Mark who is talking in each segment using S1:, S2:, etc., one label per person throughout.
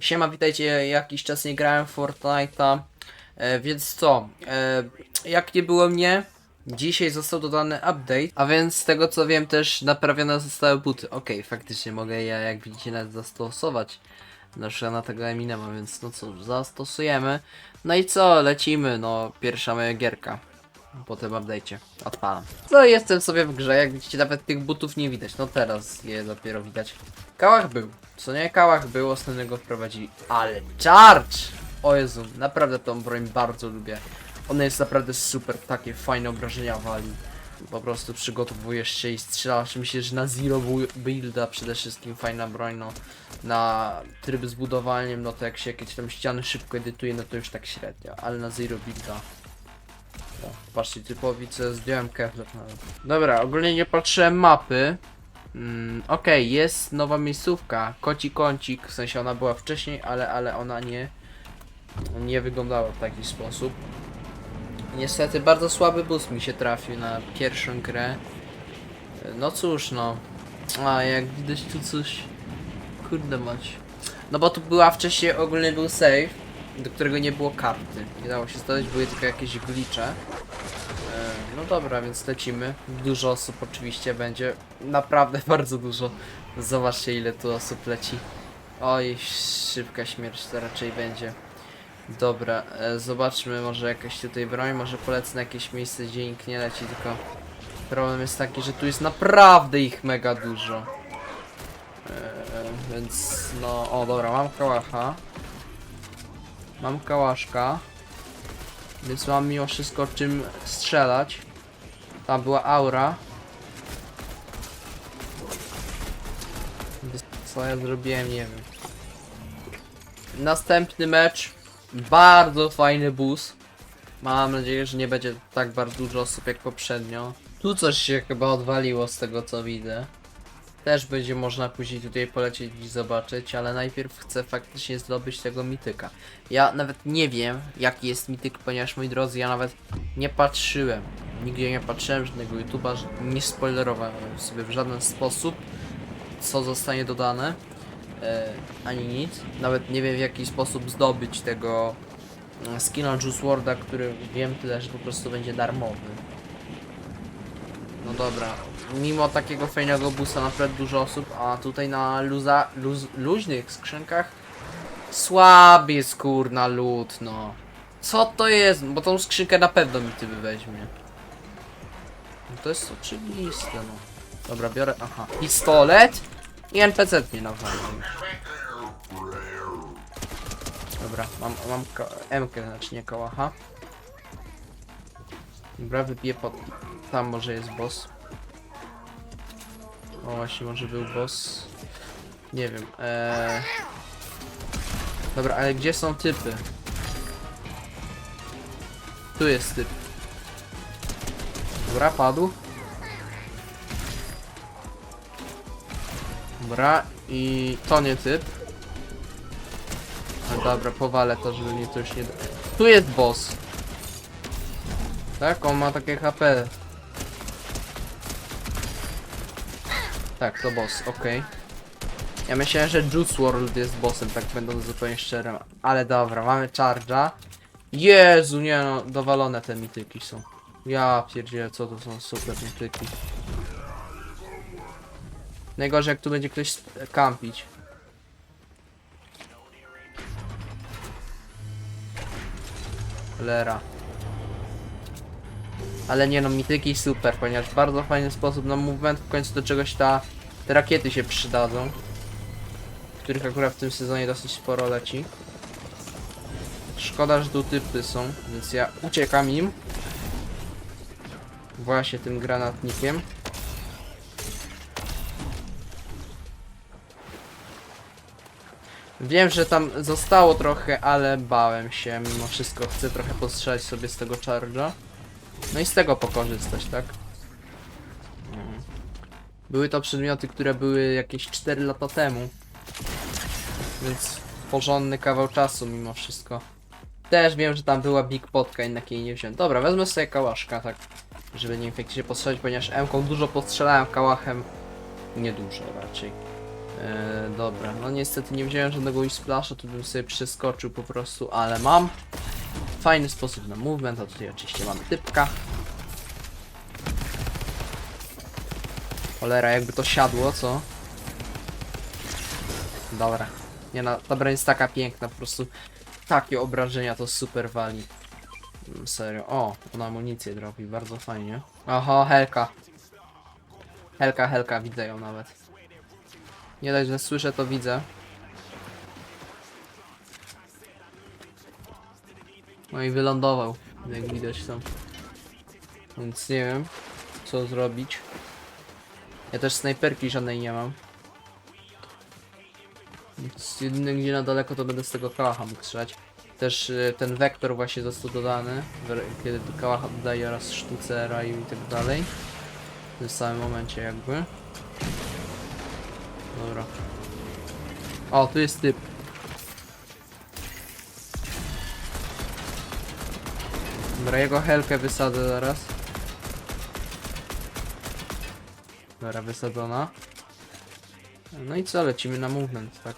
S1: Siema, witajcie, jakiś czas nie grałem w Fortnite'a, e, więc co, e, jak nie było mnie, dzisiaj został dodany update, a więc z tego co wiem też naprawione zostały buty. Okej, faktycznie mogę je, jak widzicie, nawet zastosować, na przykład na tego Eminema, więc no co, zastosujemy. No i co, lecimy, no, pierwsza moja gierka. Po tym update'cie. Odpalam. No jestem sobie w grze, jak widzicie nawet tych butów nie widać. No teraz je dopiero widać. Kałach był. Co nie kałach był, ostatnio go wprowadzili. Ale charge! O Jezu, naprawdę tą broń bardzo lubię. Ona jest naprawdę super, takie fajne obrażenia wali. Po prostu przygotowujesz się i strzelasz. Myślę, że na zero bu- builda przede wszystkim fajna broń, no. Na tryb z budowaniem, no to jak się jakieś tam ściany szybko edytuje, no to już tak średnio. Ale na zero builda o, patrzcie, typowi co zdjąłem Kevlar nawet. Dobra, ogólnie nie patrzyłem mapy. Mm, Okej, jest nowa miejscówka. Koci kącik, w sensie ona była wcześniej, ale, ale ona nie, nie wyglądała w taki sposób. Niestety bardzo słaby bus mi się trafił na pierwszą grę. No cóż, no. A jak widać tu coś. Kurde mać. No bo tu była wcześniej ogólnie był save, do którego nie było karty. Nie dało się zdać, były tylko jakieś glicze. E, No dobra, więc lecimy. Dużo osób oczywiście będzie. Naprawdę bardzo dużo. Zobaczcie ile tu osób leci. Oj, szybka śmierć to raczej będzie. Dobra, e, zobaczmy może jakaś tutaj broń, może polecę na jakieś miejsce, gdzie nikt nie leci, tylko problem jest taki, że tu jest naprawdę ich mega dużo. E, więc no, o dobra, mam kałacha. Mam kałaszka. Więc mam mimo wszystko czym strzelać. Tam była aura. Co ja zrobiłem, nie wiem. Następny mecz. Bardzo fajny bus. Mam nadzieję, że nie będzie tak bardzo dużo osób jak poprzednio. Tu coś się chyba odwaliło z tego co widzę. Też będzie można później tutaj polecieć i zobaczyć, ale najpierw chcę faktycznie zdobyć tego mityka. Ja nawet nie wiem jaki jest mityk, ponieważ moi drodzy, ja nawet nie patrzyłem. Nigdzie nie patrzyłem żadnego YouTube'a, nie spoilerowałem sobie w żaden sposób, co zostanie dodane. E, ani nic. Nawet nie wiem w jaki sposób zdobyć tego e, skina Juice WRLD'a, który wiem tyle, że po prostu będzie darmowy. No dobra, mimo takiego fajnego busa naprawdę dużo osób, a tutaj na luza, luz, luźnych skrzynkach słaby jest kurna lód, no. Co to jest? Bo tą skrzynkę na pewno mi ty weźmie. No to jest oczywiste, no. Dobra, biorę, aha, pistolet i NPC mnie nawalił. Dobra, mam, mam M-kę, znaczy nie kałacha. Dobra, wypiję pod... Tam może jest boss. O, właśnie, może był boss. Nie wiem, eee... Dobra, ale gdzie są typy? Tu jest typ. Dobra, padł. Dobra, i to nie typ. No dobra, powalę to, żeby mnie to już nie... Tu jest boss. Tak, on ma takie HP. Tak, to boss, okej. Ja myślałem, że Juice WRLD jest bossem, tak będąc zupełnie szczerym. Ale dobra, mamy charge'a. Jezu, nie no, dowalone te mityki są. Ja pierdzielę, co to są super mityki. Najgorzej jak tu będzie ktoś kampić. Lera. Ale nie no, mityki super, ponieważ w bardzo fajny sposób na movement w końcu do czegoś ta, te rakiety się przydadzą. Których akurat w tym sezonie dosyć sporo leci. Szkoda, że tu typy są, więc ja uciekam im. Właśnie tym granatnikiem. Wiem, że tam zostało trochę, ale bałem się. Mimo wszystko chcę trochę postrzelać sobie z tego charge'a. No i z tego pokorzystać, tak? Były to przedmioty, które były jakieś 4 lata temu. Więc porządny kawał czasu mimo wszystko. Też wiem, że tam była Big Potka, jednak jej nie wziąłem. Dobra, wezmę sobie kałaszka, tak. Żeby nie faktycznie postrzelić, ponieważ M-ką dużo postrzelałem, kałachem niedużo raczej. E, dobra, no niestety nie wziąłem żadnego Whisplasha, tu bym sobie przeskoczył po prostu, ale mam fajny sposób na movement, a tutaj oczywiście mamy typka. Cholera, jakby to siadło, co? Dobra. Nie no, ta broń jest taka piękna, po prostu takie obrażenia to super wali. Mm, Serio. O, on amunicję drobi, bardzo fajnie. Oho, Helka. Helka, Helka, widzę ją nawet. Nie dość, że słyszę, to widzę. No i wylądował, jak widać tam. Więc nie wiem, co zrobić. Ja też snajperki żadnej nie mam. Więc jedyne gdzie na daleko to będę z tego kałacha mógł strzelać. Też y, ten wektor właśnie został dodany, kiedy do kałacha dodaje oraz sztucera i tak dalej. W tym samym momencie jakby. Dobra. O, tu jest typ. Dobra, jego helkę wysadzę zaraz. Dobra, wysadzona. No i co, lecimy na movement, tak.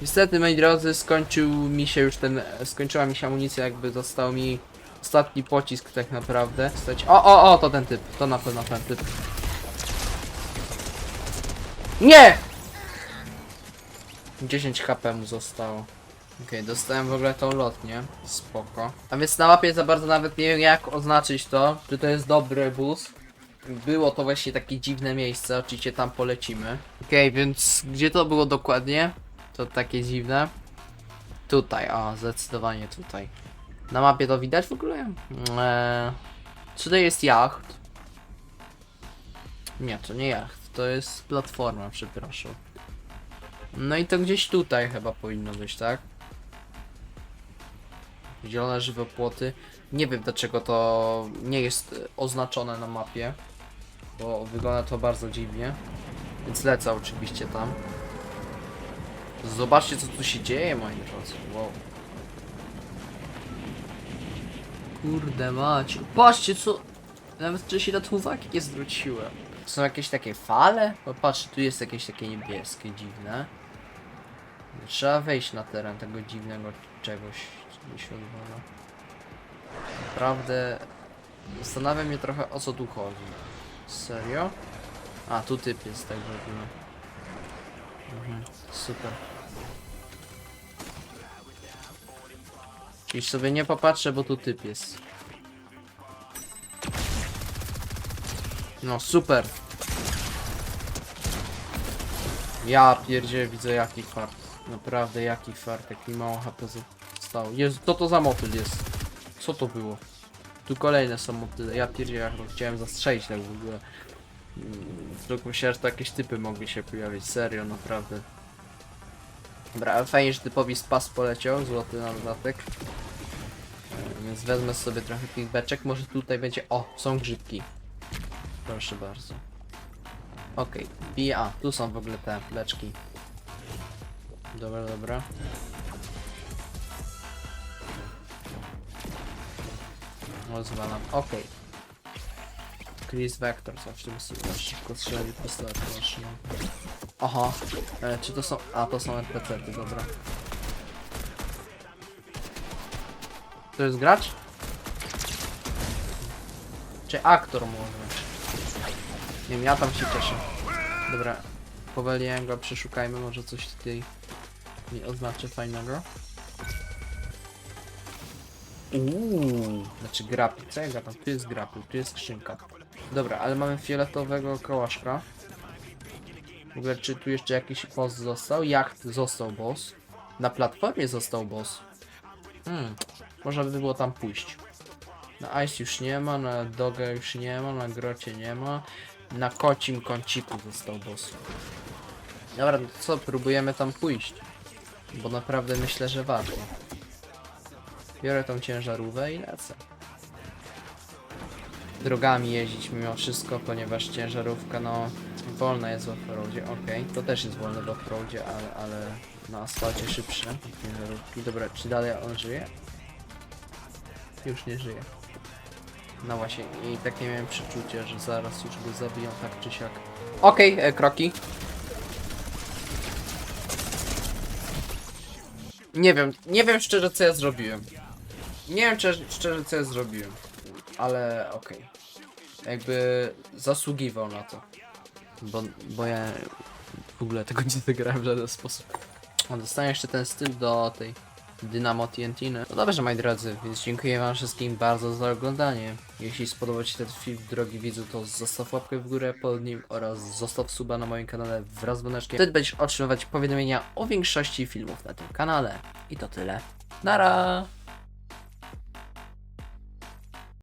S1: Niestety, moi drodzy, skończył mi się już ten, skończyła mi się amunicja, jakby został mi ostatni pocisk tak naprawdę. O, o, o, to ten typ, to na pewno ten typ. Nie! 10 HP mu zostało. Okej, dostałem w ogóle tą lotnię. Spoko. A więc na mapie za bardzo nawet nie wiem jak oznaczyć to, czy to jest dobry bus. Było to właśnie takie dziwne miejsce, oczywiście tam polecimy. Okej, więc gdzie to było dokładnie? To takie dziwne. Tutaj, a zdecydowanie tutaj. Na mapie to widać w ogóle? Eee, czy to jest jacht? Nie, to nie jacht, to jest platforma, przepraszam. No i to gdzieś tutaj chyba powinno być, tak? Zielone żywopłoty. Nie wiem dlaczego to nie jest oznaczone na mapie. Bo wygląda to bardzo dziwnie. Więc lecę oczywiście tam. Zobaczcie co tu się dzieje moi drodzy. Wow. Kurde mać. Patrzcie co... Nawet wcześniej na to uwagi nie zwróciłem. Są jakieś takie fale? O patrz, tu jest jakieś takie niebieskie, dziwne. Trzeba wejść na teren tego dziwnego czegoś, mi się odwala. Naprawdę zastanawia mnie trochę o co tu chodzi. Serio? A, tu typ jest tak w ogóle. Mhm, super. Już sobie nie popatrzę, bo tu typ jest. No, super. Ja pierdzie widzę jaki fart. Naprawdę jaki fart, jak mi mało HP Jezu, co to za motyl jest? Co to było? Tu kolejne są motyle. Ja to chciałem zastrzelić tak w ogóle. Tylko myślałem, że to jakieś typy mogły się pojawić. Serio, naprawdę. Dobra, fajnie, że typowi spas poleciał. Złoty na dodatek. E, Więc wezmę sobie trochę tych beczek. Może tutaj będzie... O, są grzybki. Proszę bardzo. Okej, okay. a, tu są w ogóle te beczki. Dobra, dobra. Rozwalam, okej. Chris Vector, bym sobie na szybko strzelił pistolet maszyną. Aha, e, czy to są... A, to są NPC-ty, dobra. To jest gracz? Czy aktor może? Nie wiem, ja tam się cieszę. Dobra, powaliłem go, przeszukajmy, może coś tutaj mi oznaczy fajnego. Uuu, znaczy grapple, co ja gadam? Tu jest grapple, tu jest skrzynka. Dobra, ale mamy fioletowego kołaszka. W ogóle, czy tu jeszcze jakiś boss został? Jacht został boss. Na platformie został boss. Hmm, można by było tam pójść. Na Ice już nie ma, na Doga już nie ma, na Grocie nie ma. Na kocim kąciku został boss. Dobra, no to co, próbujemy tam pójść. Bo naprawdę myślę, że warto. Biorę tą ciężarówkę i lecę. Drogami jeździć mimo wszystko, ponieważ ciężarówka no wolna jest w offroadzie, okej, to też jest wolne w offroadzie, ale, ale na asfalcie szybsze ciężarówki. Dobra, czy dalej on żyje? Już nie żyje. No właśnie, i takie miałem przeczucie, że zaraz już go zabiją tak czy siak. Okej, e, kroki. Nie wiem, nie wiem szczerze co ja zrobiłem. Nie wiem szczerze, szczerze co ja zrobiłem. Ale okej. Jakby zasługiwał na to. Bo, bo ja w ogóle tego nie zagrałem w żaden sposób. A Dostaję jeszcze ten styl do tej Dynamo TNT. No dobrze, moi drodzy, więc dziękuję wam wszystkim bardzo za oglądanie. Jeśli spodobał ci się ten film, drogi widzu, to zostaw łapkę w górę pod nim oraz zostaw suba na moim kanale wraz z dzwoneczkiem. Wtedy będziesz otrzymywać powiadomienia o większości filmów na tym kanale. I to tyle. Nara!